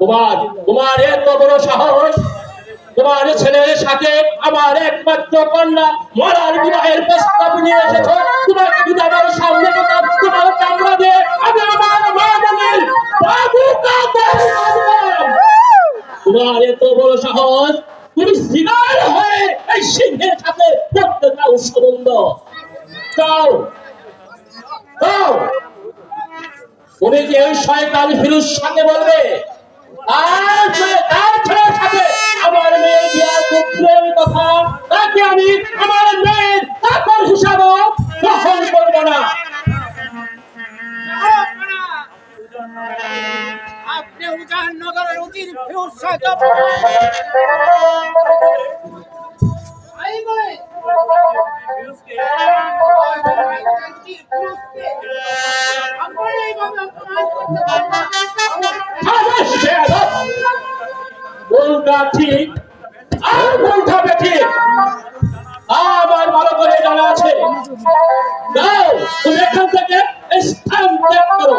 তোমার তোমার এত বড় সাহস। তোমার ছেলের সাথে আমার একমাত্র কন্যা মরার বিবাহের প্রস্তাব নিয়ে এসেছ। তোমাকে যদি সামনে তোমার কামড়া দিয়ে আমি আমার মা বোনের তোমার এত বড় সাহস, তুমি শিকার হয়ে এই সিংহের সাথে পড়তে চাও সম্বন্ধ চাও চাও। তুমি যে ওই শয়তান ফিরুজ সাথে বলবে আর তার ছেলের সাথে আমার মেয়ের কথা। তাকে আমি আমার মেয়ের ভুলটা ঠিক আর ভুলটা বেঠিক আমার ভালো করে জানা আছে। যাও তুমি এখান থেকে স্থান ত্যাগ করো।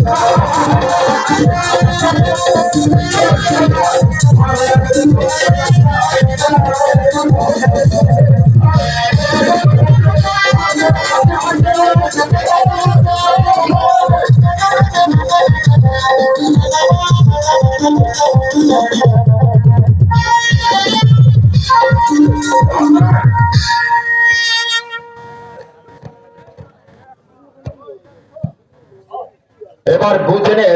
Thank you. এবার বুঝে নে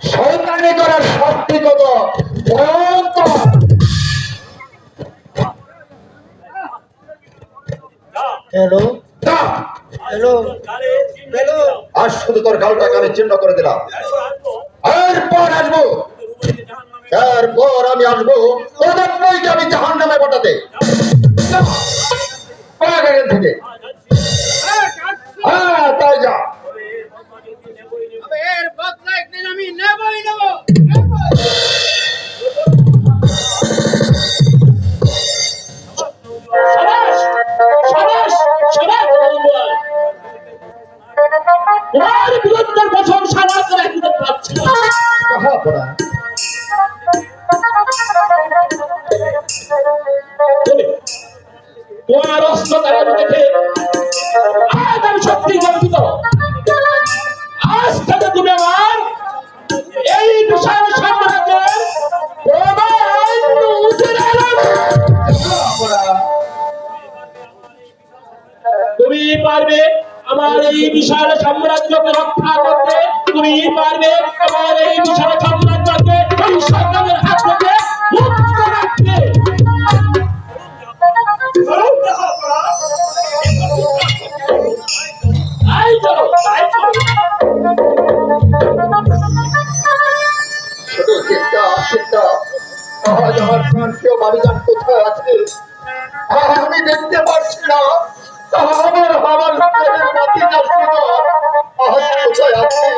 শয়তানি করার শাস্তি কত ভয়ঙ্কর। হ্যালো হ্যালো হ্যালো আজ শুধু তোর গালটাকে আমি চিহ্ন করে দিলাম। এরপর আসব। এরপর আমি আসব তোদের বইকে আমি জাহান নামে পাঠাতে যা, থেকে তোমার বিরুদ্ধে প্রশংসা সারা করে একদম পাচ্ছি তোমার অস্ত্র দ্বারা দেখে আজ আমি সত্যি গর্বিত। আজ থেকে তুমি আমার বিশাল সাম্রাজ্যকে রক্ষা করতে তুমি পারবে। এই বিশাল সাম্রাজ্যকে হাত থেকে মুক্ত রাখতে আমি দেখতে পাচ্ছি না। আমার আমার প্রেমের আছে।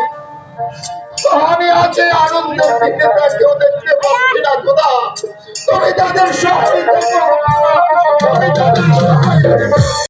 আমি আছি আনন্দের দিকে কেউ দেখতে পাচ্ছি না খোদা। তুমি তাদের সহায়তা করো তুমি তাদের সহায়তা।